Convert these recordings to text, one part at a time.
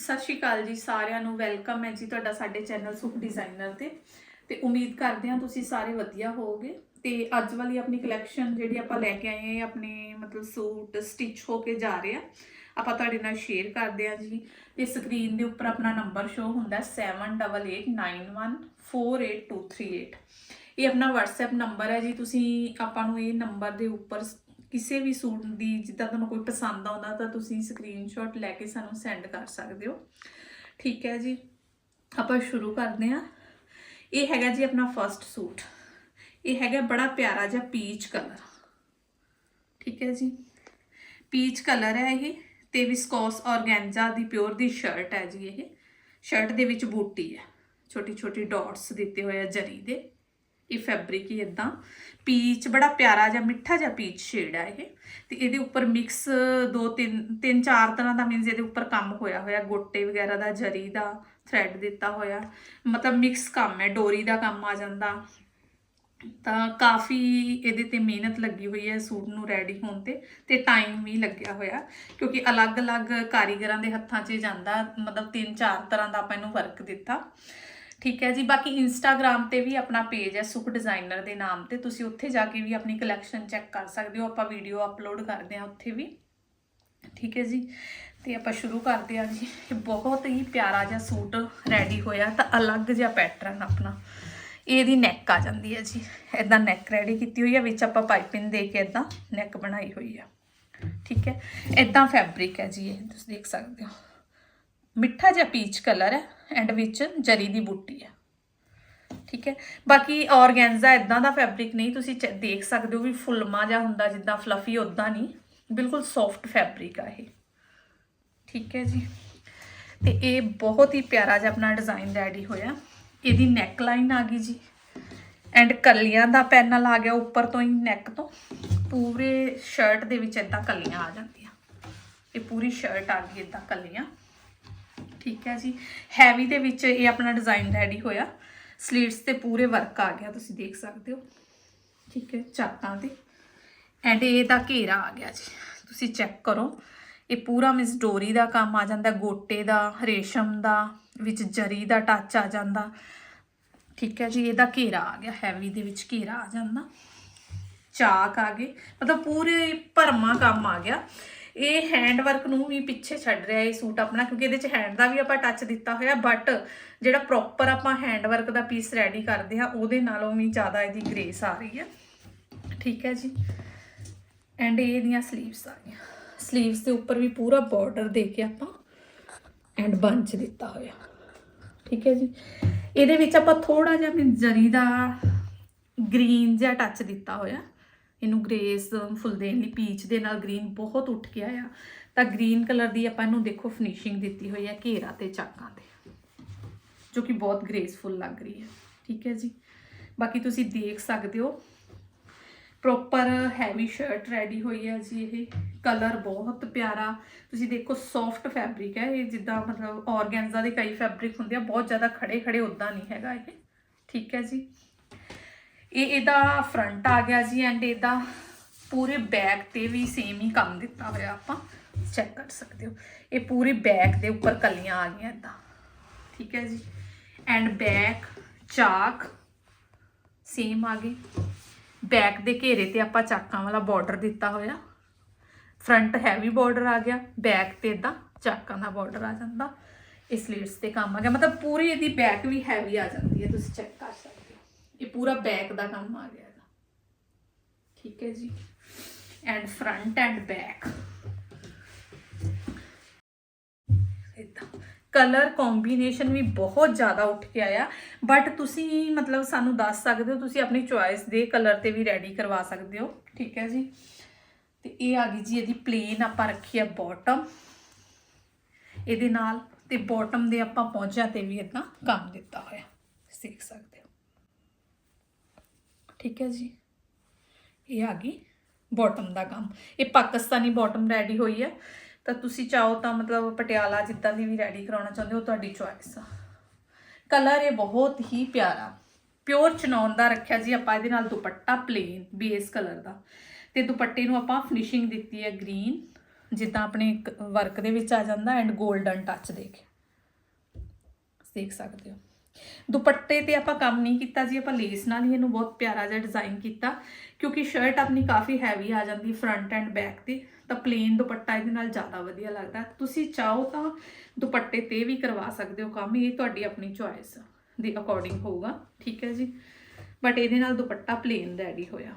ਸਤਿ ਸ਼੍ਰੀ ਅਕਾਲ ਜੀ ਸਾਰਿਆਂ ਨੂੰ, ਵੈਲਕਮ ਹੈ ਜੀ ਤੁਹਾਡਾ ਸਾਡੇ ਚੈਨਲ ਸੁਖ ਡਿਜ਼ਾਈਨਰ ਤੇ। ਤੇ ਉਮੀਦ ਕਰਦੇ ਹਾਂ ਤੁਸੀਂ ਸਾਰੇ ਵਧੀਆ ਹੋਵੋਗੇ। ਤੇ ਅੱਜ ਵਾਲੀ ਆਪਣੀ ਕਲੈਕਸ਼ਨ ਜਿਹੜੀ ਆਪਾਂ ਲੈ ਕੇ ਆਏ ਹਾਂ, ਆਪਣੇ ਮਤਲਬ ਸੂਟ ਸਟਿਚ ਹੋ ਕੇ ਜਾ ਰਹੇ ਆ ਆਪਾਂ ਤੁਹਾਡੇ ਨਾਲ ਸ਼ੇਅਰ ਕਰਦੇ ਹਾਂ ਜੀ। ਤੇ ਸਕਰੀਨ ਦੇ ਉੱਪਰ ਆਪਣਾ ਨੰਬਰ ਸ਼ੋ ਹੁੰਦਾ ਹੈ 7889148238 ਇਹ ਆਪਣਾ WhatsApp ਨੰਬਰ ਹੈ ਜੀ, ਤੁਸੀਂ ਆਪਾਂ ਨੂੰ ਇਹ ਨੰਬਰ ਦੇ ਉੱਪਰ ਕਿਸੇ ਵੀ ਸੂਟ ਦੀ ਜਿੱਦਾਂ ਤੁਹਾਨੂੰ ਕੋਈ ਪਸੰਦ ਆਉਂਦਾ ਤਾਂ ਤੁਸੀਂ ਸਕਰੀਨਸ਼ਾਟ ਲੈ ਕੇ ਸਾਨੂੰ ਸੈਂਡ ਕਰ ਸਕਦੇ ਹੋ। ਠੀਕ ਹੈ ਜੀ, ਆਪਾਂ ਸ਼ੁਰੂ ਕਰਦੇ ਹਾਂ। ਇਹ ਹੈਗਾ ਜੀ ਆਪਣਾ ਫਰਸਟ ਸੂਟ। ਇਹ ਹੈਗਾ ਬੜਾ ਪਿਆਰਾ ਜਿਹਾ ਪੀਚ ਕਲਰ ਠੀਕ ਹੈ ਜੀ ਪੀਚ ਕਲਰ ਹੈ ਇਹ ਤੇ ਵਿਸਕੋਸ ਔਰਗੈਂਜਾ ਦੀ ਪਿਓਰ ਦੀ ਸ਼ਰਟ ਹੈ ਜੀ ਇਹ। ਸ਼ਰਟ ਦੇ ਵਿੱਚ ਬੂਟੀ ਹੈ। ਛੋਟੀ ਛੋਟੀ ਡਾਟਸ ਦਿੱਤੇ ਹੋਏ ਆ ਜਰੀ ਦੇ। ਇਹ ਫੈਬਰਿਕ ਹੀ ਇਦਾਂ ਪੀਚ ਬੜਾ ਪਿਆਰਾ ਜਿਹਾ, ਮਿੱਠਾ ਜਿਹਾ ਪੀਚ ਸ਼ੇਡ ਆ ਇਹ। ਤੇ ਇਹਦੇ ਉੱਪਰ ਮਿਕਸ ਦੋ ਤਿੰਨ ਤਿੰਨ ਚਾਰ ਤਰ੍ਹਾਂ ਦਾ ਮੀਨਸ ਇਹਦੇ ਉੱਪਰ ਕੰਮ ਹੋਇਆ ਹੋਇਆ। ਗੋਟੇ ਵਗੈਰਾ ਦਾ, ਜਰੀ ਦਾ ਥ੍ਰੈਡ ਦਿੱਤਾ ਹੋਇਆ। ਮਤਲਬ ਮਿਕਸ ਕੰਮ ਹੈ, ਡੋਰੀ ਦਾ ਕੰਮ ਆ ਜਾਂਦਾ। ਤਾਂ ਕਾਫੀ ਇਹਦੇ ਤੇ ਮਿਹਨਤ ਲੱਗੀ ਹੋਈ ਹੈ, ਸੂਟ ਨੂੰ ਰੈਡੀ ਹੋਣ ਤੇ। ਤੇ ਟਾਈਮ ਵੀ ਲੱਗਿਆ ਹੋਇਆ। ਕਿਉਂਕਿ ਅਲੱਗ-ਅਲੱਗ ਕਾਰੀਗਰਾਂ ਦੇ ਹੱਥਾਂ 'ਚ ਜਾਂਦਾ। ਮਤਲਬ ਤਿੰਨ ਚਾਰ ਤਰ੍ਹਾਂ ਦਾ ਆਪਾਂ ਇਹਨੂੰ ਵਰਕ ਦਿੱਤਾ। ਠੀਕ ਹੈ ਜੀ, ਬਾਕੀ ਇੰਸਟਾਗ੍ਰam ਤੇ ਵੀ ਆਪਣਾ ਪੇਜ ਹੈ ਸੁਖ ਡਿਜ਼ਾਈਨਰ ਦੇ ਨਾਮ ਤੇ, ਤੁਸੀਂ ਉੱਥੇ ਜਾ ਕੇ ਵੀ ਆਪਣੀ ਕਲੈਕਸ਼ਨ ਚੈੱਕ ਕਰ ਸਕਦੇ ਹੋ, ਆਪਾਂ ਵੀਡੀਓ ਅਪਲੋਡ ਕਰਦੇ ਹਾਂ ਉੱਥੇ ਵੀ। ਠੀਕ ਹੈ ਜੀ, ਤੇ ਆਪਾਂ ਸ਼ੁਰੂ ਕਰਦੇ ਹਾਂ ਜੀ। ਇਹ ਬਹੁਤ ਹੀ ਪਿਆਰਾ ਜਿਹਾ ਸੂਟ ਰੈਡੀ ਹੋਇਆ, ਤਾਂ ਅਲੱਗ ਜਿਹਾ ਪੈਟਰਨ ਆਪਣਾ। ਇਹਦੀ ਨੈਕ ਆ ਜਾਂਦੀ ਹੈ ਜੀ। ਇਦਾਂ ਨੈਕ ਰੈਡੀ ਕੀਤੀ ਹੋਈ ਹੈ, ਵਿੱਚ ਆਪਾਂ ਪਾਈਪਿੰਗ ਦੇ ਕੇ ਇਦਾਂ ਨੈਕ ਬਣਾਈ ਹੋਈ ਹੈ ਠੀਕ ਹੈ ਇਦਾਂ ਫੈਬਰਿਕ ਹੈ ਜੀ ਇਹ, ਤੁਸੀਂ ਦੇਖ ਸਕਦੇ ਹੋ। ਮਿੱਠਾ ਜਿਹਾ ਪੀਚ ਕਲਰ ਹੈ। ਐਂਡ ਵਿੱਚ ਜਰੀ ਦੀ ਬੂਟੀ ਹੈ ਠੀਕ ਹੈ? ਬਾਕੀ ਔਰਗੈਂਜ਼ਾ ਇਦਾਂ ਦਾ ਫੈਬਰਿਕ ਨਹੀਂ, ਤੁਸੀਂ ਚ- ਦੇਖ ਸਕਦੇ ਹੋ ਵੀ ਫੁੱਲਮਾ ਜਿਹਾ ਹੁੰਦਾ, ਜਿੱਦਾਂ ਫਲਫੀ ਉਦਾਂ ਨਹੀਂ, ਬਿਲਕੁਲ ਸੌਫਟ ਫੈਬਰਿਕ ਆ ਇਹ। ਠੀਕ ਹੈ ਜੀ? ਤੇ ਇਹ ਬਹੁਤ ਹੀ ਪਿਆਰਾ ਜਿਹਾ ਆਪਣਾ ਡਿਜ਼ਾਈਨ ਰੈਡੀ ਹੋਇਆ। ਇਹਦੀ ਨੈਕ ਲਾਈਨ ਆ ਗਈ ਜੀ। ਐਂਡ ਕਲੀਆਂ ਦਾ ਪੈਨਲ ਆ ਗਿਆ ਉੱਪਰ ਤੋਂ ਹੀ, ਨੈਕ ਤੋਂ। ਪੂਰੇ ਸ਼ਰਟ ਦੇ ਵਿੱਚ ਇਦਾਂ ਕਲੀਆਂ ਆ ਜਾਂਦੀਆਂ। ਇਹ ਪੂਰੀ ਸ਼ਰਟ ਆ ਗਈ ਇਦਾਂ ਕਲੀਆਂ। ਠੀਕ ਹੈ ਜੀ। ਹੈਵੀ ਦੇ ਵਿੱਚ ਇਹ ਆਪਣਾ ਡਿਜ਼ਾਈਨ ਰੈਡੀ ਹੋਇਆ। ਸਲੀਵਸ ਤੇ ਪੂਰੇ ਵਰਕ ਆ ਗਿਆ, ਤੁਸੀਂ ਦੇਖ ਸਕਦੇ ਹੋ। ਠੀਕ ਹੈ ਚਾਕਾਂ ਤੇ। ਐਂਡ ਇਹਦਾ ਘੇਰਾ ਆ ਗਿਆ ਜੀ। ਤੁਸੀਂ ਚੈੱਕ ਕਰੋ। ਇਹ ਪੂਰਾ ਮਿਸ ਡੋਰੀ ਦਾ ਕੰਮ ਆ ਜਾਂਦਾ, ਗੋਟੇ ਦਾ, ਰੇਸ਼ਮ ਦਾ, ਵਿੱਚ ਜਰੀ ਦਾ ਟੱਚ ਆ ਜਾਂਦਾ। ਠੀਕ ਹੈ ਜੀ, ਇਹਦਾ ਘੇਰਾ ਆ ਗਿਆ ਹੈਵੀ ਦੇ ਵਿੱਚ ਘੇਰਾ ਆ ਜਾਂਦਾ। ਚਾਕ ਆ ਗਏ। ਮਤਲਬ ਪੂਰੇ ਭਰਮਾ ਕੰਮ ਆ ਗਿਆ। ਇਹ ਹੈਂਡ ਵਰਕ ਨੂੰ ਵੀ ਪਿੱਛੇ ਛੱਡ ਰਿਹਾ ਇਹ ਸੂਟ ਆਪਣਾ, ਕਿਉਂਕਿ ਇਹਦੇ ਚ ਹੈਂਡ ਦਾ ਵੀ ਆਪਾਂ ਟੱਚ ਦਿੱਤਾ ਹੋਇਆ ਬਟ ਜਿਹੜਾ ਪ੍ਰੋਪਰ ਆਪਾਂ ਹੈਂਡ ਵਰਕ ਦਾ ਪੀਸ ਰੈਡੀ ਕਰਦੇ ਆ ਉਹਦੇ ਨਾਲੋਂ ਵੀ ਜ਼ਿਆਦਾ ਇਹਦੀ ਗ੍ਰੇਸ ਆ ਰਹੀ ਹੈ। ਠੀਕ ਹੈ ਜੀ। ਐਂਡ ਇਹਦੀਆਂ ਸਲੀਵਸ ਆ ਗਈਆਂ ਸਲੀਵਸ ਦੇ ਉੱਪਰ ਵੀ ਪੂਰਾ ਬਾਰਡਰ ਦੇ ਕੇ ਆਪਾਂ ਐਂਡ ਬੰਚ ਦਿੱਤਾ ਹੋਇਆ। ਠੀਕ ਹੈ ਜੀ। ਇਹਦੇ ਵਿੱਚ ਆਪਾਂ ਥੋੜਾ ਜਿਹਾ ਵੀ ਜਰੀ ਦਾ ਗ੍ਰੀਨ ਜਿਹਾ ਟੱਚ ਦਿੱਤਾ ਹੋਇਆ। ਇਹਨੂੰ ਗ੍ਰੇਸ ਫੁੱਲ ਦੇਣ ਲਈ ਪੀਚ ਦੇ ਨਾਲ ਗ੍ਰੀਨ ਬਹੁਤ ਉੱਠ ਕੇ ਆਇਆ। ਤਾਂ ਗ੍ਰੀਨ ਕਲਰ ਦੀ ਆਪਾਂ ਇਹਨੂੰ ਦੇਖੋ ਫਿਨਿਸ਼ਿੰਗ ਦਿੱਤੀ ਹੋਈ ਹੈ ਘੇਰਾ ਤੇ ਚਾਕਾਂ ਤੇ, ਜੋ ਕਿ ਬਹੁਤ ਗ੍ਰੇਸਫੁਲ ਲੱਗ ਰਹੀ ਹੈ। ਠੀਕ ਹੈ ਜੀ। ਬਾਕੀ ਤੁਸੀਂ ਦੇਖ ਸਕਦੇ ਹੋ ਪ੍ਰੋਪਰ ਹੈਵੀ ਸ਼ਰਟ ਰੈਡੀ ਹੋਈ ਹੈ ਜੀ ਇਹ। ਕਲਰ ਬਹੁਤ ਪਿਆਰਾ। ਤੁਸੀਂ ਦੇਖੋ ਸੌਫਟ ਫੈਬਰਿਕ ਹੈ ਇਹ, ਜਿੱਦਾਂ ਮਤਲਬ ਔਰਗੈਂਜ਼ਾ ਦੇ ਕਈ ਫੈਬਰਿਕ ਹੁੰਦੇ ਆ, ਬਹੁਤ ਜ਼ਿਆਦਾ ਖੜੇ ਖੜੇ ਉਦਾਂ ਨਹੀਂ ਹੈਗਾ ਇਹ। ਠੀਕ ਹੈ ਜੀ। ਇਹ ਇਹਦਾ ਫਰੰਟ ਆ ਗਿਆ ਜੀ ਐਂਡ ਇਹਦਾ ਪੂਰੇ ਬੈਕ ਤੇ ਵੀ ਸੇਮ ਹੀ ਕੰਮ ਦਿੱਤਾ ਹੋਇਆ ਆਪਾਂ। ਚੈੱਕ ਕਰ ਸਕਦੇ ਹੋ। ਇਹ ਪੂਰੇ ਬੈਕ ਦੇ ਉੱਪਰ ਕਲੀਆਂ ਆ ਗਈਆਂ ਇਦਾਂ ਠੀਕ ਹੈ ਜੀ। ਐਂਡ ਬੈਕ ਚਾਕ ਸੇਮ ਆ ਗਏ। ਬੈਕ ਦੇ ਘੇਰੇ ਤੇ ਆਪਾਂ ਚਾਕਾਂ ਵਾਲਾ ਬਾਰਡਰ ਦਿੱਤਾ ਹੋਇਆ। ਫਰੰਟ ਹੈਵੀ ਬਾਰਡਰ ਆ ਗਿਆ। ਬੈਕ ਤੇ ਇਦਾਂ ਚਾਕਾਂ ਦਾ ਬਾਰਡਰ ਆ ਜਾਂਦਾ। ਇਸ ਸਲੀਵਸ ਤੇ ਕੰਮ ਆ ਗਿਆ। ਮਤਲਬ ਪੂਰੀ ਇਹਦੀ ਬੈਕ ਵੀ ਹੈਵੀ ਆ ਜਾਂਦੀ ਹੈ। ਤੁਸੀਂ ਚੈੱਕ ਕਰ ਸਕਦੇ ਇਹ ਪੂਰਾ ਬੈਕ ਦਾ ਕੰਮ ਆ ਗਿਆ ਇਹਦਾ। ਠੀਕ ਹੈ ਜੀ। ਐਂਡ ਫਰੰਟ ਐਂਡ ਬੈਕ ਇਦਾਂ। ਕਲਰ ਕੰਬੀਨੇਸ਼ਨ ਵੀ ਬਹੁਤ ਜ਼ਿਆਦਾ ਉੱਠ ਕੇ ਆਇਆ। ਬਟ ਤੁਸੀਂ ਮਤਲਬ ਸਾਨੂੰ ਦੱਸ ਸਕਦੇ ਹੋ, ਤੁਸੀਂ ਆਪਣੀ ਚੁਆਇਸ ਦੇ ਕਲਰ ਤੇ ਵੀ ਰੈਡੀ ਕਰਵਾ ਸਕਦੇ ਹੋ। ਠੀਕ ਹੈ ਜੀ। ਤੇ ਇਹ ਆ ਗਈ ਜੀ ਇਹਦੀ ਪਲੇਨ ਆਪਾਂ ਰੱਖੀ ਆ ਬਾਟਮ ਇਹਦੇ ਨਾਲ ਤੇ ਬਾਟਮ ਦੇ ਆਪਾਂ ਪਹੁੰਚਿਆ ਤੇ ਵੀ ਇਦਾਂ ਕੰਮ ਦਿੱਤਾ ਹੋਇਆ। ਦੇਖ ਸਕਦੇ ਠੀਕ ਹੈ ਜੀ। ਇਹ ਆ ਗਈ ਬਾਟਮ ਦਾ ਕੰਮ। ਇਹ ਪਾਕਿਸਤਾਨੀ ਬਾਟਮ ਰੈਡੀ ਹੋਈ ਹੈ। ਤਾਂ ਤੁਸੀਂ ਚਾਹੋ ਤਾਂ ਮਤਲਬ ਪਟਿਆਲਾ ਜਿੱਦਾਂ ਦੀ ਵੀ ਰੈਡੀ ਕਰਾਉਣਾ ਚਾਹੁੰਦੇ ਹੋ, ਤੁਹਾਡੀ ਚੁਆਇਸ ਆ। ਕਲਰ ਇਹ ਬਹੁਤ ਹੀ ਪਿਆਰਾ। ਪਿਓਰ ਚਨੌਨ ਦਾ ਰੱਖਿਆ ਜੀ ਆਪਾਂ ਇਹਦੇ ਨਾਲ ਦੁਪੱਟਾ ਪਲੇਨ ਬੇਸ ਕਲਰ ਦਾ। ਤੇ ਦੁਪੱਟੇ ਨੂੰ ਆਪਾਂ ਫਿਨਿਸ਼ਿੰਗ ਦਿੱਤੀ ਹੈ ਗ੍ਰੀਨ ਜਿੱਦਾਂ ਆਪਣੇ ਵਰਕ ਦੇ ਵਿੱਚ ਆ ਜਾਂਦਾ ਐਂਡ 골ਡਨ ਟੱਚ ਦੇ ਕੇ ਦੇਖ ਸਕਦੇ ਹੋ। ਦੁਪੱਟੇ ਤੇ ਆਪਾਂ ਕੰਮ ਨਹੀਂ ਕੀਤਾ ਜੀ, ਆਪਾਂ ਲੇਸ ਨਾਲ ਹੀ ਇਹਨੂੰ ਬਹੁਤ ਪਿਆਰਾ ਜਿਹਾ ਡਿਜ਼ਾਈਨ ਕੀਤਾ, ਕਿਉਂਕਿ ਸ਼ਰਟ ਆਪਣੀ ਕਾਫੀ ਹੈਵੀ ਆ ਜਾਂਦੀ ਫਰੰਟ ਐਂਡ ਬੈਕ ਤੇ, ਤਾਂ ਪਲੇਨ ਦੁਪੱਟਾ ਇਹਦੇ ਨਾਲ ਜ਼ਿਆਦਾ ਵਧੀਆ ਲੱਗਦਾ। ਤੁਸੀਂ ਚਾਹੋ ਤਾਂ ਦੁਪੱਟੇ ਤੇ ਵੀ ਕਰਵਾ ਸਕਦੇ ਹੋ ਕੰਮ, ਇਹ ਤੁਹਾਡੀ ਆਪਣੀ ਚੋਇਸ ਦੇ ਅਕੋਰਡਿੰਗ ਹੋਊਗਾ, ਠੀਕ ਹੈ ਜੀ? ਬਟ ਇਹਦੇ ਨਾਲ ਦੁਪੱਟਾ ਪਲੇਨ ਰੈਡੀ ਹੋਇਆ।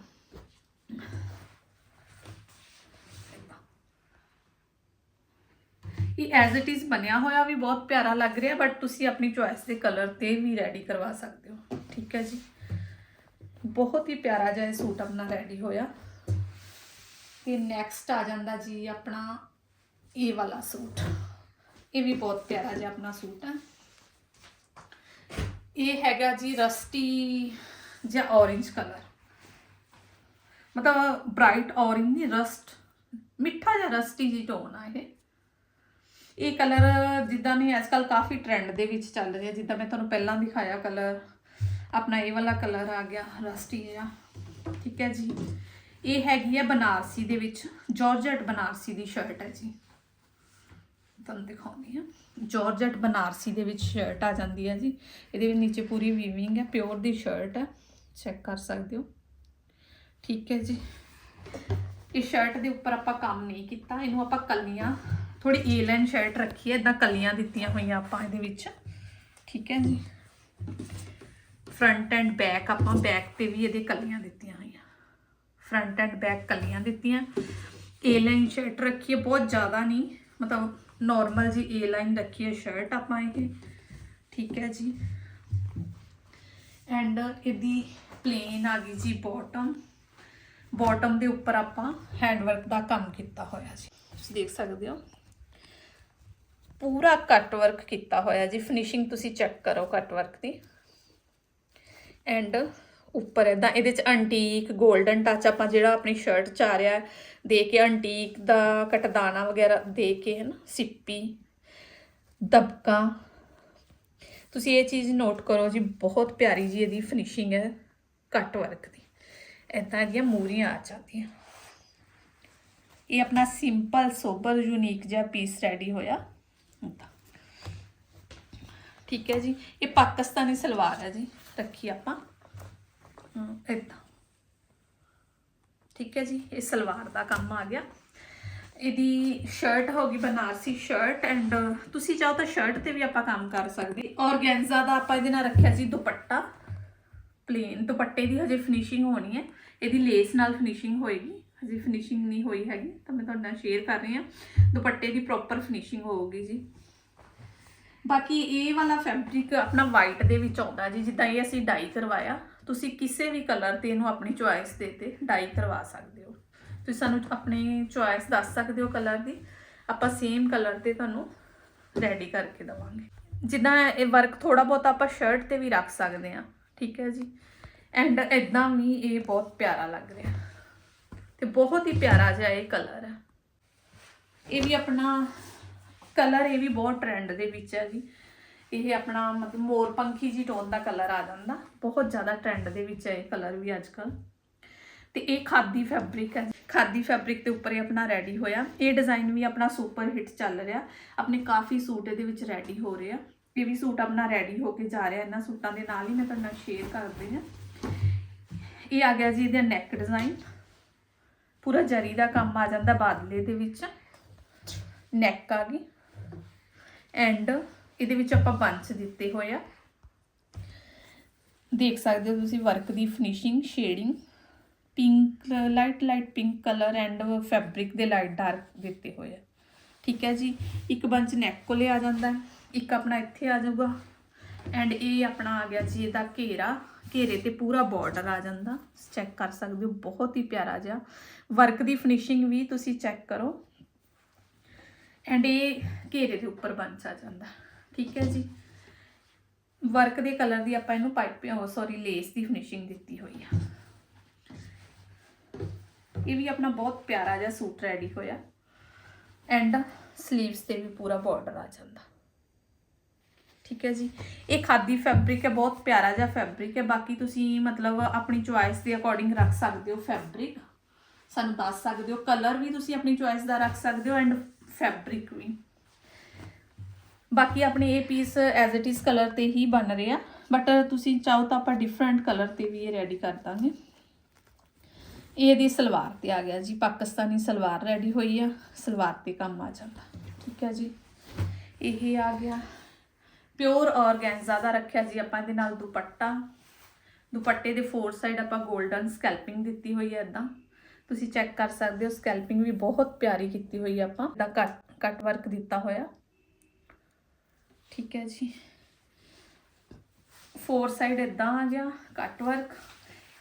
ਇਹ ਐਜ਼ ਇਟ ਇਜ਼ ਬਣਿਆ ਹੋਇਆ ਵੀ ਬਹੁਤ ਪਿਆਰਾ ਲੱਗ ਰਿਹਾ ਬਟ ਤੁਸੀਂ ਆਪਣੀ ਚੁਆਇਸ ਦੇ ਕਲਰ ਤੇ ਵੀ ਰੈਡੀ ਕਰਵਾ ਸਕਦੇ ਹੋ। ਠੀਕ ਹੈ ਜੀ। ਬਹੁਤ ਹੀ ਪਿਆਰਾ ਜਿਹਾ ਇਹ ਸੂਟ ਆਪਣਾ ਰੈਡੀ ਹੋਇਆ। ਤੇ ਨੈਕਸਟ ਆ ਜਾਂਦਾ ਜੀ ਆਪਣਾ ਇਹ ਵਾਲਾ ਸੂਟ। ਇਹ ਵੀ ਬਹੁਤ ਪਿਆਰਾ ਜਿਹਾ ਆਪਣਾ ਸੂਟ ਹੈ। ਇਹ ਹੈਗਾ ਜੀ ਰਸਟੀ ਜਾਂ orange ਕਲਰ ਮਤਲਬ ਬ੍ਰਾਈਟ orange ਨਹੀਂ ਰਸਟ ਮਿੱਠਾ ਜਿਹਾ ਰਸਟੀ ਜੀ ਟੋਨ ਆ ਇਹ। ਇਹ ਕਲਰ ਜਿੱਦਾਂ ਨਹੀਂ ਅੱਜ ਅੱਜਕੱਲ ਕਾਫੀ ਟ੍ਰੈਂਡ ਦੇ ਵਿੱਚ ਚੱਲ ਰਿਹਾ। ਜਿੱਦਾਂ ਮੈਂ ਤੁਹਾਨੂੰ ਪਹਿਲਾਂ ਦਿਖਾਇਆ ਕਲਰ ਆਪਣਾ ਇਹ ਵਾਲਾ ਕਲਰ ਆ ਗਿਆ ਰਸਟੀ ਜਿਹਾ। ਠੀਕ ਹੈ ਜੀ। ਇਹ ਹੈਗੀ ਹੈ ਬਨਾਰਸੀ ਦੇ ਵਿੱਚ ਜਾਰਜਟ ਬਨਾਰਸੀ ਦੀ ਸ਼ਰਟ ਹੈ ਜੀ। ਤੁਹਾਨੂੰ ਦਿਖਾਉਂਦੀ ਹਾਂ। ਜਾਰਜਟ ਬਨਾਰਸੀ ਦੇ ਵਿੱਚ ਸ਼ਰਟ ਆ ਜਾਂਦੀ ਹੈ ਜੀ। ਇਹਦੇ ਵਿੱਚ ਨੀਚੇ ਪੂਰੀ ਵੀਵਿੰਗ ਹੈ ਪਿਓਰ ਦੀ ਸ਼ਰਟ ਹੈ। ਚੈੱਕ ਕਰ ਸਕਦੇ ਹੋ। ਠੀਕ ਹੈ ਜੀ। ਇਹ ਸ਼ਰਟ ਦੇ ਉੱਪਰ ਆਪਾਂ ਕੰਮ ਨਹੀਂ ਕੀਤਾ। ਇਹਨੂੰ ਆਪਾਂ ਕਲੀਆਂ ਥੋੜੀ ਏ ਲਾਈਨ ਸ਼ਰਟ ਰੱਖੀ ਹੈ ਇਦਾਂ ਕਲੀਆਂ ਦਿੱਤੀਆਂ ਹੋਈਆਂ ਆਪਾਂ ਇਹਦੇ ਵਿੱਚ। ਠੀਕ ਹੈ ਜੀ। ਫਰੰਟ ਐਂਡ ਬੈਕ ਆਪਾਂ ਬੈਕ ਤੇ ਵੀ ਇਹਦੇ ਕਲੀਆਂ ਦਿੱਤੀਆਂ ਹੋਈਆਂ। ਫਰੰਟ ਐਂਡ ਬੈਕ ਕਲੀਆਂ ਦਿੱਤੀਆਂ। ਏ ਲਾਈਨ ਸ਼ਰਟ ਰੱਖੀ ਹੈ, ਬਹੁਤ ਜ਼ਿਆਦਾ ਨਹੀਂ, ਮਤਲਬ ਨਾਰਮਲ ਜੀ ਏ ਲਾਈਨ ਰੱਖੀ ਹੈ ਸ਼ਰਟ ਆਪਾਂ ਇਹ। ਠੀਕ ਹੈ ਜੀ। ਐਂਡ ਇਹਦੀ ਪਲੇਨ ਆ ਗਈ ਜੀ ਬਾਟਮ ਬਾਟਮ ਦੇ ਉੱਪਰ ਆਪਾਂ ਹੈਂਡਵਰਕ ਦਾ ਕੰਮ ਕੀਤਾ ਹੋਇਆ ਜੀ। ਤੁਸੀਂ ਦੇਖ ਸਕਦੇ ਹੋ। ਪੂਰਾ ਕੱਟ ਵਰਕ ਕੀਤਾ ਹੋਇਆ ਜੀ। ਫਿਨਿਸ਼ਿੰਗ ਤੁਸੀਂ ਚੈੱਕ ਕਰੋ ਕੱਟ ਵਰਕ ਦੀ। ਐਂਡ ਉੱਪਰ ਇਦਾਂ ਇਹਦੇ ਚ ਅੰਟੀਕ 골ਡਨ ਟੱਚ ਆਪਾਂ ਜਿਹੜਾ ਆਪਣੀ ਸ਼ਰਟ ਚ ਆ ਰਿਹਾ, ਦੇ ਕੇ ਅੰਟੀਕ ਦਾ ਕਟਦਾਣਾ ਵਗੈਰਾ ਦੇ ਕੇ ਹੈ ਨਾ ਸਿੱਪੀ, ਦਬਕਾ। ਤੁਸੀਂ ਇਹ ਚੀਜ਼ ਨੋਟ ਕਰੋ ਜੀ, ਬਹੁਤ ਪਿਆਰੀ ਜੀ ਇਹਦੀ ਫਿਨਿਸ਼ਿੰਗ ਹੈ ਕੱਟ ਵਰਕ ਦੀ। ਇਦਾਂ ਇਹਦੀਆਂ ਮੂਰੀਆਂ ਆ ਜਾਂਦੀਆਂ। ਇਹ ਆਪਣਾ ਸਿੰਪਲ ਸੋਬਰ ਯੂਨੀਕ ਜਿਹਾ ਪੀਸ ਰੈਡੀ ਹੋਇਆ। ਏਦਾਂ। ਠੀਕ ਹੈ ਜੀ। ਇਹ ਪਾਕਿਸਤਾਨੀ ਸਲਵਾਰ ਹੈ ਜੀ। ਰੱਖੀ ਆਪਾਂ। ਹਮ, ਠੀਕ ਹੈ ਜੀ। ਇਹ ਸਲਵਾਰ ਦਾ ਕੰਮ ਆ ਗਿਆ। ਇਹਦੀ ਸ਼ਰਟ ਹੋ ਗਈ ਬਨਾਰਸੀ ਸ਼ਰਟ ਐਂਡ ਤੁਸੀਂ ਚਾਹੋ ਤਾਂ ਸ਼ਰਟ ਤੇ ਵੀ ਆਪਾਂ ਕੰਮ ਕਰ ਸਕਦੇ। ਔਰਗੈਂਜ਼ਾ ਦਾ ਆਪਾਂ ਇਹਦੇ ਨਾਲ ਰੱਖਿਆ ਸੀ ਦੁਪੱਟਾ। ਪਲੇਨ ਦੁਪੱਟੇ ਦੀ ਹਜੇ ਫਿਨਿਸ਼ਿੰਗ ਹੋਣੀ ਹੈ। ਇਹਦੀ ਲੇਸ ਨਾਲ ਫਿਨਿਸ਼ਿੰਗ ਹੋਏਗੀ। ਹਜੇ ਫਿਨਿਸ਼ਿੰਗ ਨਹੀਂ ਹੋਈ ਹੈਗੀ, ਤਾਂ ਮੈਂ ਤੁਹਾਡੇ ਨਾਲ ਸ਼ੇਅਰ ਕਰ ਰਹੀ ਹਾਂ। ਦੁਪੱਟੇ ਦੀ ਪ੍ਰੋਪਰ ਫਿਨਿਸ਼ਿੰਗ ਹੋਊਗੀ ਜੀ। ਬਾਕੀ ਇਹ ਵਾਲਾ ਫੈਬਰਿਕ ਆਪਣਾ ਵਾਈਟ ਦੇ ਵਿੱਚ ਆਉਂਦਾ ਜੀ, ਜਿੱਦਾਂ ਇਹ ਅਸੀਂ ਡਾਈ ਕਰਵਾਇਆ। ਤੁਸੀਂ ਕਿਸੇ ਵੀ ਕਲਰ ਤੇ ਇਹਨੂੰ ਆਪਣੀ ਚੁਆਇਸ ਦੇ ਤੇ ਡਾਈ ਕਰਵਾ ਸਕਦੇ ਹੋ। ਤੁਸੀਂ ਸਾਨੂੰ ਆਪਣੀ ਚੁਆਇਸ ਦੱਸ ਸਕਦੇ ਹੋ ਕਲਰ ਦੀ। ਆਪਾਂ ਸੇਮ ਕਲਰ ਤੇ ਤੁਹਾਨੂੰ ਰੈਡੀ ਕਰਕੇ ਦਵਾਂਗੇ। ਜਿੱਦਾਂ ਇਹ ਵਰਕ ਥੋੜਾ ਬਹੁਤ ਆਪਾਂ ਸ਼ਰਟ ਤੇ ਵੀ ਰੱਖ ਸਕਦੇ ਹਾਂ, ਠੀਕ ਹੈ ਜੀ। ਐਂਡ ਇਦਾਂ ਵੀ ਇਹ ਬਹੁਤ ਪਿਆਰਾ ਲੱਗ ਰਿਹਾ। ਤੇ ਬਹੁਤ ਹੀ ਪਿਆਰਾ ਜਿਹਾ ਇਹ ਕਲਰ ਹੈ। ਇਹ ਵੀ ਆਪਣਾ ਕਲਰ ਇਹ ਵੀ ਬਹੁਤ ਟ੍ਰੈਂਡ ਦੇ ਵਿੱਚ ਹੈ ਜੀ। ਇਹ ਆਪਣਾ ਮਤਲਬ ਮੋਰ ਪੰਖੀ ਜੀ ਟੋਨ ਦਾ ਕਲਰ ਆ ਜਾਂਦਾ। ਬਹੁਤ ਜ਼ਿਆਦਾ ਟ੍ਰੈਂਡ ਦੇ ਵਿੱਚ ਹੈ ਇਹ ਕਲਰ ਵੀ ਅੱਜ ਕੱਲ ਤੇ ਇਹ ਖਾਦੀ ਫੈਬਰਿਕ ਹੈ ਖਾਦੀ ਫੈਬਰਿਕ ਦੇ ਉੱਪਰ ਇਹ ਆਪਣਾ ਰੈਡੀ ਹੋਇਆ। ਇਹ ਡਿਜ਼ਾਈਨ ਵੀ ਆਪਣਾ ਸੁਪਰ ਹਿੱਟ ਚੱਲ ਰਿਹਾ। ਆਪਣੇ ਕਾਫੀ ਸੂਟ ਇਹਦੇ ਵਿੱਚ ਰੈਡੀ ਹੋ ਰਹੇ ਆ। ਇਹ ਵੀ ਸੂਟ ਆਪਣਾ ਰੈਡੀ ਹੋ ਕੇ ਜਾ ਰਿਹਾ। ਇਹਨਾਂ ਸੂਟਾਂ ਦੇ ਨਾਲ ਹੀ ਮੈਂ ਤੁਹਾਡੇ ਨਾਲ ਸ਼ੇਅਰ ਕਰਦੀ ਹਾਂ। ਇਹ ਆ ਗਿਆ ਜੀ ਇਹਦਾ ਨੈਕ ਡਿਜ਼ਾਈਨ ਪੂਰਾ ਜਰੀ ਦਾ ਕੰਮ ਆ ਜਾਂਦਾ ਬਾਦਲੇ ਦੇ ਵਿੱਚ। ਨੈਕ ਆ ਗਈ। ਐਂਡ ਇਹਦੇ ਵਿੱਚ ਆਪਾਂ ਬੰਚ ਦਿੱਤੇ ਹੋਏ ਆ। ਦੇਖ ਸਕਦੇ ਹੋ ਤੁਸੀਂ work the finishing shading pink light light pink colour and fabric ਦੇ ਲਾਈਟ ਡਾਰਕ ਦਿੱਤੇ ਹੋਏ ਆ। ਠੀਕ ਹੈ ਜੀ, ਇੱਕ ਬੰਚ ਨੈਕ ਕੋਲੇ ਆ ਜਾਂਦਾ ਇੱਕ ਆਪਣਾ ਇੱਥੇ ਆ ਜਾਊਗਾ। ਐਂਡ ਇਹ ਆਪਣਾ ਆ ਗਿਆ ਜੀ, ਇਹਦਾ ਘੇਰਾ। ਘੇਰੇ ਤੇ ਪੂਰਾ ਬਾਰਡਰ ਆ ਜਾਂਦਾ। ਚੈੱਕ ਕਰ ਸਕਦੇ ਹੋ, ਬਹੁਤ ਹੀ ਪਿਆਰਾ ਜਿਹਾ। ਵਰਕ ਦੀ ਫਿਨਿਸ਼ਿੰਗ ਵੀ ਤੁਸੀਂ ਚੈੱਕ ਕਰੋ। ਐਂਡ ਇਹ ਘੇਰੇ ਦੇ ਉੱਪਰ ਬੰਚ ਆ ਜਾਂਦਾ। ਠੀਕ ਹੈ ਜੀ? ਵਰਕ ਦੇ ਕਲਰ ਦੀ ਆਪਾਂ ਇਹਨੂੰ ਪਾਈਪ ਸੌਰੀ ਲੇਸ ਦੀ ਫਿਨਿਸ਼ਿੰਗ ਦਿੱਤੀ ਹੋਈ ਆ। ਇਹ ਵੀ ਆਪਣਾ ਬਹੁਤ ਪਿਆਰਾ ਜਿਹਾ ਸੂਟ ਰੈਡੀ ਹੋਇਆ। ਐਂਡ ਸਲੀਵਸ ਤੇ ਵੀ ਪੂਰਾ ਬਾਰਡਰ ਆ ਜਾਂਦਾ। ਠੀਕ ਹੈ ਜੀ। ਇਹ ਖਾਦੀ ਫੈਬਰਿਕ ਹੈ, ਬਹੁਤ ਪਿਆਰਾ ਜਿਹਾ ਫੈਬਰਿਕ ਹੈ। ਬਾਕੀ ਤੁਸੀਂ ਮਤਲਬ ਆਪਣੀ ਚੁਆਇਸ ਦੇ ਅਕੋਰਡਿੰਗ ਰੱਖ ਸਕਦੇ ਹੋ ਫੈਬਰਿਕ ਸਾਨੂੰ ਦੱਸ ਸਕਦੇ ਹੋ ਕਲਰ ਵੀ ਤੁਸੀਂ ਆਪਣੀ ਚੁਆਇਸ ਦਾ ਰੱਖ ਸਕਦੇ ਹੋ ਐਂਡ ਫੈਬਰਿਕ ਵੀ। ਬਾਕੀ ਆਪਣੇ ਇਹ piece as it is colour ਤੇ ਹੀ ਬਣ ਰਿਹਾ ਬਟ ਤੁਸੀਂ ਚਾਹੋ ਤਾਂ ਆਪਾਂ ਡਿਫਰੈਂਟ ਕਲਰ ਤੇ ਵੀ ਇਹ ਰੈਡੀ ਕਰ ਦਾਂਗੇ। ਇਹ ਇਹਦੀ ਸਲਵਾਰ ਤੇ ਆ ਗਿਆ ਜੀ, ਪਾਕਿਸਤਾਨੀ ਸਲਵਾਰ ਰੈਡੀ ਹੋਈ ਆ। ਸਲਵਾਰ ਤੇ ਕੰਮ ਆ ਜਾਂਦਾ। ਠੀਕ ਹੈ ਜੀ। ਇਹ ਆ ਗਿਆ। ਪਿਓਰ ਔਰਗੈਂਜ਼ਾ ਦਾ ਰੱਖਿਆ ਜੀ ਆਪਾਂ ਇਹਦੇ ਨਾਲ ਦੁਪੱਟਾ। ਦੁਪੱਟੇ ਦੇ ਫੋਰ ਸਾਈਡ ਆਪਾਂ 골ਡਨ ਸਕੈਲਪਿੰਗ ਦਿੱਤੀ ਹੋਈ ਹੈ ਇਦਾਂ ਤੁਸੀਂ ਚੈੱਕ ਕਰ ਸਕਦੇ ਹੋ ਸਕੈਲਪਿੰਗ ਵੀ ਬਹੁਤ ਪਿਆਰੀ ਕੀਤੀ ਹੋਈ ਹੈ ਆਪਾਂ। ਦਾ ਕੱਟ ਕੱਟ ਵਰਕ ਦਿੱਤਾ ਹੋਇਆ। ਠੀਕ ਹੈ ਜੀ। ਫੋਰ ਸਾਈਡ ਇਦਾਂ ਆ ਗਿਆ ਕੱਟ ਵਰਕ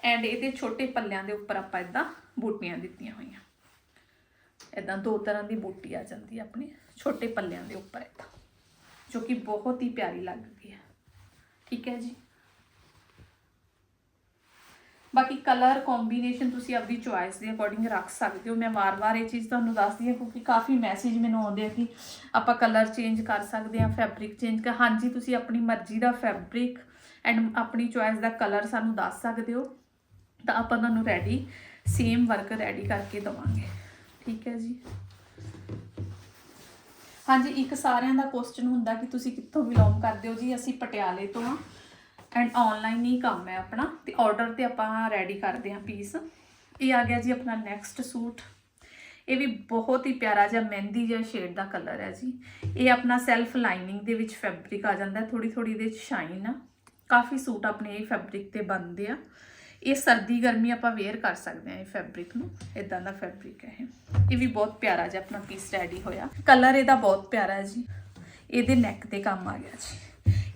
ਐਂਡ ਇਹਦੇ ਛੋਟੇ ਪੱਲਿਆਂ ਦੇ ਉੱਪਰ ਆਪਾਂ ਇਦਾਂ ਬੂਟੀਆਂ ਦਿੱਤੀਆਂ ਹੋਈਆਂ। ਇਦਾਂ ਦੋ ਤਰ੍ਹਾਂ ਦੀ ਬੂਟੀ ਆ ਜਾਂਦੀ ਹੈ ਆਪਣੇ, ਛੋਟੇ ਪੱਲਿਆਂ ਦੇ ਉੱਪਰ ਇਦਾਂ ਜੋ ਕਿ ਬਹੁਤ ਹੀ ਪਿਆਰੀ ਲੱਗ ਗਈ ਹੈ। ਠੀਕ ਹੈ ਜੀ। ਬਾਕੀ ਕਲਰ ਕੰਬੀਨੇਸ਼ਨ ਤੁਸੀਂ ਆਪਣੀ ਚੁਆਇਸ ਦੇ ਅਕੋਰਡਿੰਗ ਰੱਖ ਸਕਦੇ ਹੋ। ਮੈਂ ਵਾਰ-ਵਾਰ ਇਹ ਚੀਜ਼ ਤੁਹਾਨੂੰ ਦੱਸਦੀ ਹਾਂ ਕਿਉਂਕਿ ਕਾਫੀ ਮੈਸੇਜ ਮੈਨੂੰ ਆਉਂਦੇ ਆ ਕਿ ਆਪਾਂ ਕਲਰ ਚੇਂਜ ਕਰ ਸਕਦੇ ਹਾਂ ਫੈਬਰਿਕ ਚੇਂਜ ਕਰ ਹਾਂਜੀ, ਤੁਸੀਂ ਆਪਣੀ ਮਰਜ਼ੀ ਦਾ ਫੈਬਰਿਕ ਐਂਡ ਆਪਣੀ ਚੁਆਇਸ ਦਾ ਕਲਰ ਸਾਨੂੰ ਦੱਸ ਸਕਦੇ ਹੋ। ਤਾਂ ਆਪਾਂ ਤੁਹਾਨੂੰ ਰੈਡੀ ਸੇਮ ਵਰਕ ਰੈਡੀ ਕਰਕੇ ਦਵਾਂਗੇ। ਠੀਕ ਹੈ ਜੀ। ਹਾਂਜੀ, ਇੱਕ ਸਾਰਿਆਂ ਦਾ ਕੁਐਸਚਨ ਹੁੰਦਾ ਕਿ ਤੁਸੀਂ ਕਿੱਥੋਂ ਬਿਲੋਂਗ ਕਰਦੇ ਹੋ ਜੀ? ਅਸੀਂ ਪਟਿਆਲੇ ਤੋਂ ਆ ਐਂਡ ਆਨਲਾਈਨ ਹੀ ਕੰਮ ਹੈ ਆਪਣਾ ਤੇ ਆਰਡਰ ਤੇ ਆਪਾਂ ਰੈਡੀ ਕਰਦੇ ਹਾਂ ਪੀਸ ਇਹ ਆ ਗਿਆ ਜੀ ਆਪਣਾ ਨੈਕਸਟ ਸੂਟ। ਇਹ ਵੀ ਬਹੁਤ ਹੀ ਪਿਆਰਾ ਜਿਹਾ ਮਹਿੰਦੀ ਜਿਹਾ ਸ਼ੇਡ ਦਾ ਕਲਰ ਹੈ ਜੀ। ਇਹ ਆਪਣਾ ਸੈਲਫ ਲਾਈਨਿੰਗ ਦੇ ਵਿੱਚ ਫੈਬਰਿਕ ਆ ਜਾਂਦਾ ਥੋੜੀ ਥੋੜੀ ਦੇ ਸ਼ਾਈਨ ਆ। ਕਾਫੀ ਸੂਟ ਆਪਣੇ ਇਹ ਫੈਬਰਿਕ ਤੇ ਬਣਦੇ ਆ। ਇਹ ਸਰਦੀ ਗਰਮੀ ਆਪਾਂ ਵੇਅਰ ਕਰ ਸਕਦੇ ਹਾਂ ਇਹ ਫੈਬਰਿਕ ਨੂੰ ਇਦਾਂ ਦਾ ਫੈਬਰਿਕ ਹੈ ਇਹ। ਇਹ ਵੀ ਬਹੁਤ ਪਿਆਰਾ ਜਿਹਾ ਆਪਣਾ ਪੀਸ ਰੈਡੀ ਹੋਇਆ। ਕਲਰ ਇਹਦਾ ਬਹੁਤ ਪਿਆਰਾ ਹੈ ਜੀ। ਇਹਦੇ ਨੈਕ ਤੇ ਕੰਮ ਆ ਗਿਆ ਜੀ।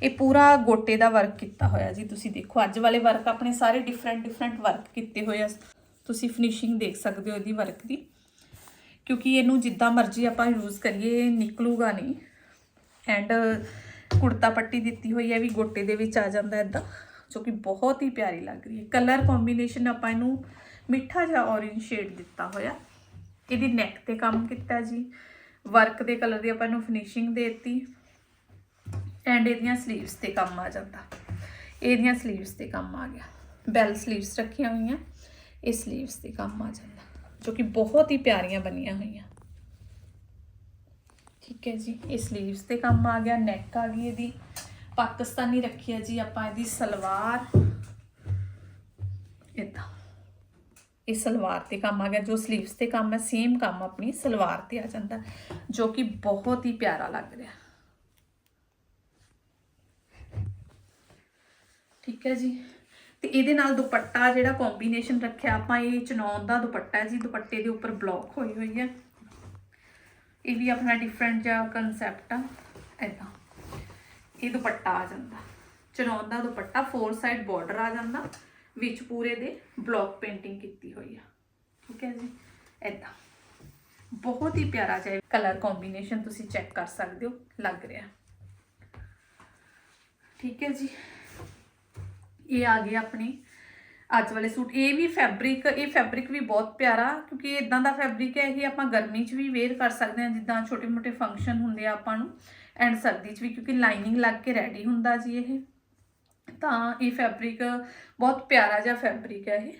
ਇਹ ਪੂਰਾ ਗੋਟੇ ਦਾ ਵਰਕ ਕੀਤਾ ਹੋਇਆ ਜੀ। ਤੁਸੀਂ ਦੇਖੋ, ਅੱਜ ਵਾਲੇ ਵਰਕ ਆਪਣੇ ਸਾਰੇ ਡਿਫਰੈਂਟ ਡਿਫਰੈਂਟ ਵਰਕ ਕੀਤੇ ਹੋਏ ਆ। ਤੁਸੀਂ ਫਿਨਿਸ਼ਿੰਗ ਦੇਖ ਸਕਦੇ ਹੋ ਇਹਦੀ ਵਰਕ ਦੀ। ਕਿਉਂਕਿ ਇਹਨੂੰ ਜਿੱਦਾਂ ਮਰਜ਼ੀ ਆਪਾਂ ਯੂਜ਼ ਕਰੀਏ ਨਿਕਲੂਗਾ ਨਹੀਂ। ਐਂਡ ਕੁੜਤਾ ਪੱਟੀ ਦਿੱਤੀ ਹੋਈ ਹੈ ਵੀ ਗੋਟੇ ਦੇ ਵਿੱਚ ਆ ਜਾਂਦਾ ਇਦਾਂ ਜੋ ਕਿ ਬਹੁਤ ਹੀ ਪਿਆਰੀ ਲੱਗ ਰਹੀ ਹੈ। ਕਲਰ ਕੰਬੀਨੇਸ਼ਨ ਆਪਾਂ ਇਹਨੂੰ ਮਿੱਠਾ ਜਿਹਾ ਔਰੇਂਜ ਸ਼ੇਡ ਦਿੱਤਾ ਹੋਇਆ। ਇਹਦੀ ਨੈਕ ਤੇ ਕੰਮ ਕੀਤਾ ਜੀ। ਵਰਕ ਦੇ ਕਲਰ ਦੀ ਆਪਾਂ ਇਹਨੂੰ ਫਿਨਿਸ਼ਿੰਗ ਦੇਤੀ। ਐਂਡ ਇਹਦੀਆਂ ਸਲੀਵਸ ਤੇ ਕੰਮ ਆ ਜਾਂਦਾ। ਇਹਦੀਆਂ ਸਲੀਵਸ ਤੇ ਕੰਮ ਆ ਗਿਆ। ਬੈਲ ਸਲੀਵਸ ਰੱਖੀਆਂ ਹੋਈਆਂ। ਇਹ ਸਲੀਵਸ ਤੇ ਕੰਮ ਆ ਜਾਂਦਾ। ਜੋ ਕਿ ਬਹੁਤ ਹੀ ਪਿਆਰੀਆਂ ਬਣੀਆਂ ਹੋਈਆਂ। ਠੀਕ ਹੈ ਜੀ। ਇਹ ਸਲੀਵਸ ਤੇ ਕੰਮ ਆ ਗਿਆ। ਨੈਕ ਆ ਗਈ ਇਹਦੀ। ਪਾਕਿਸਤਾਨੀ ਰੱਖੀ ਹੈ ਜੀ ਆਪਾਂ ਇਹਦੀ ਸਲਵਾਰ। ਇਦਾਂ। ਇਹ ਸਲਵਾਰ ਤੇ ਕੰਮ ਆ ਗਿਆ, ਜੋ ਸਲੀਵਸ ਤੇ ਕੰਮ ਹੈ ਸੇਮ ਕੰਮ ਆਪਣੀ ਸਲਵਾਰ ਤੇ ਆ ਜਾਂਦਾ, ਜੋ ਕਿ ਬਹੁਤ ਹੀ ਪਿਆਰਾ ਲੱਗ ਰਿਹਾ। ਠੀਕ ਹੈ ਜੀ। ਤੇ ਇਹਦੇ ਨਾਲ ਦੁਪੱਟਾ ਜਿਹੜਾ ਕੰਬੀਨੇਸ਼ਨ ਰੱਖਿਆ, ਆਪਾਂ ਇਹ ਚਨੌਨ ਦਾ ਦੁਪੱਟਾ ਹੈ ਜੀ, ਦੁਪੱਟੇ ਦੇ ਉੱਪਰ ਬਲੌਕ ਹੋਈ ਹੋਈ ਹੈ। ਇਹ ਵੀ ਆਪਣਾ ਡਿਫਰੈਂਟ ਜਿਹਾ ਕਨਸੈਪਟ ਆ। ਐਦਾਂ ਇਹ ਦੁਪੱਟਾ ਆ ਜਾਂਦਾ। ਚਨੌਨ ਦਾ ਦੁਪੱਟਾ ਫੋਰ ਸਾਈਡ ਬਾਰਡਰ ਆ ਜਾਂਦਾ, ਵਿੱਚ ਪੂਰੇ ਦੇ ਬਲੌਕ ਪੇਂਟਿੰਗ ਕੀਤੀ ਹੋਈ ਆ। ਠੀਕ ਹੈ ਜੀ? ਐਦਾਂ ਬਹੁਤ ਹੀ ਪਿਆਰਾ ਜਿਹਾ ਕਲਰ ਕੰਬੀਨੇਸ਼ਨ ਤੁਸੀਂ ਚੈੱਕ ਕਰ ਸਕਦੇ ਹੋ, ਲੱਗ ਰਿਹਾ। ਠੀਕ ਹੈ ਜੀ? ਇਹ ਆ ਗਏ ਆਪਣੀ ਅੱਜ ਵਾਲੇ ਸੂਟ। ਇਹ ਵੀ ਫੈਬਰਿਕ ਇਹ ਫੈਬਰਿਕ ਵੀ ਬਹੁਤ ਪਿਆਰਾ, ਕਿਉਂਕਿ ਇਹ ਇਦਾਂ ਦਾ ਫੈਬਰਿਕ ਹੈ ਇਹ ਆਪਾਂ ਗਰਮੀ 'ਚ ਵੀ ਵੇਅਰ ਕਰ ਸਕਦੇ ਹਾਂ, ਜਿੱਦਾਂ ਛੋਟੇ-ਮੋਟੇ ਫੰਕਸ਼ਨ ਹੁੰਦੇ ਆ ਆਪਾਂ ਨੂੰ। ਐਂਡ ਸਰਦੀ 'ਚ ਵੀ ਕਿਉਂਕਿ ਲਾਈਨਿੰਗ ਲੱਗ ਕੇ ਰੈਡੀ ਹੁੰਦਾ ਜੀ ਇਹ। ਤਾਂ ਇਹ ਫੈਬਰਿਕ ਬਹੁਤ ਪਿਆਰਾ ਜਿਹਾ ਫੈਬਰਿਕ ਹੈ ਇਹ।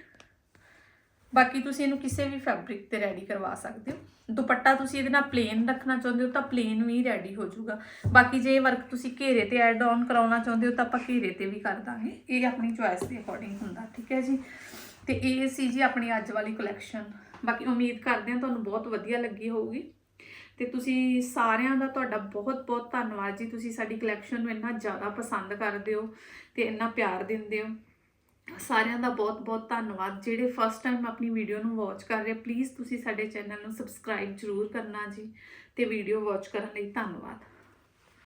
ਬਾਕੀ ਤੁਸੀਂ ਇਹਨੂੰ ਕਿਸੇ ਵੀ ਫੈਬਰਿਕ ਤੇ ਰੈਡੀ ਕਰਵਾ ਸਕਦੇ ਹੋ। ਦੁਪੱਟਾ ਤੁਸੀਂ ਇਹਦੇ ਨਾਲ ਪਲੇਨ ਰੱਖਣਾ ਚਾਹੁੰਦੇ ਹੋ ਤਾਂ ਪਲੇਨ ਵੀ ਰੈਡੀ ਹੋ ਜਾਊਗਾ। ਬਾਕੀ ਜੇ ਵਰਕ ਤੁਸੀਂ ਘੇਰੇ ਤੇ ਐਡ ਆਨ ਕਰਾਉਣਾ ਚਾਹੁੰਦੇ ਹੋ ਤਾਂ ਆਪਾਂ ਘੇਰੇ ਤੇ ਵੀ ਕਰ ਦਾਂਗੇ। ਇਹ ਆਪਣੀ ਚੁਆਇਸ ਦੇ ਅਕੋਰਡਿੰਗ ਹੁੰਦਾ, ਠੀਕ ਹੈ ਜੀ? ਤੇ ਇਹ ਸੀ ਜੀ ਆਪਣੀ ਅੱਜ ਵਾਲੀ ਕਲੈਕਸ਼ਨ ਬਾਕੀ ਉਮੀਦ ਕਰਦੇ ਹਾਂ ਤੁਹਾਨੂੰ ਬਹੁਤ ਵਧੀਆ ਲੱਗੀ ਹੋਊਗੀ। ਤੇ ਤੁਸੀਂ ਸਾਰਿਆਂ ਦਾ ਤੁਹਾਡਾ ਬਹੁਤ ਬਹੁਤ ਧੰਨਵਾਦ ਜੀ। ਤੁਸੀਂ ਸਾਡੀ ਕਲੈਕਸ਼ਨ ਨੂੰ ਇੰਨਾ ਜ਼ਿਆਦਾ ਪਸੰਦ ਕਰਦੇ ਹੋ ਤੇ ਇੰਨਾ ਪਿਆਰ ਦਿੰਦੇ ਹੋ। ਸਾਰਿਆਂ ਦਾ ਬਹੁਤ ਬਹੁਤ ਧੰਨਵਾਦ। ਜਿਹੜੇ ਫਸਟ ਟਾਈਮ ਆਪਣੀ ਵੀਡੀਓ ਨੂੰ ਵਾਚ ਕਰ ਰਹੇ ਪਲੀਜ਼ ਤੁਸੀਂ ਸਾਡੇ ਚੈਨਲ ਨੂੰ ਸਬਸਕ੍ਰਾਈਬ ਜ਼ਰੂਰ ਕਰਨਾ ਜੀ ਤੇ ਵੀਡੀਓ ਵਾਚ ਕਰਨ ਲਈ ਧੰਨਵਾਦ।